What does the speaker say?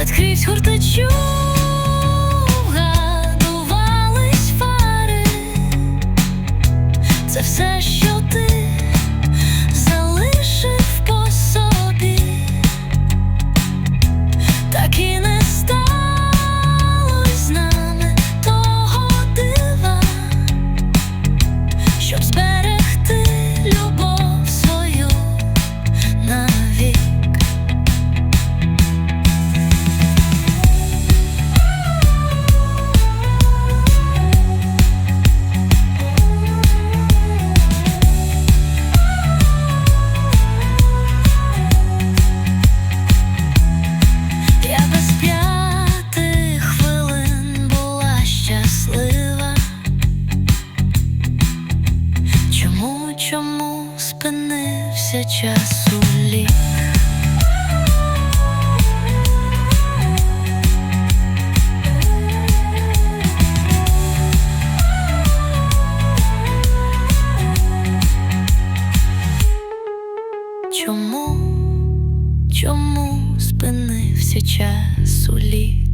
ледь крізь. Спинився часу лік? Чому, чому спинився час у лік?